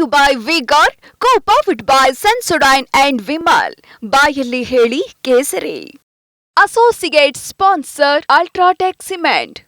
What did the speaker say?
you by V Guard co powered by Sensodyne and Vimal ಬಾಯಲ್ಲಿ ಹೇಳಿ ಕೇಸರಿ. Associate sponsor UltraTech cement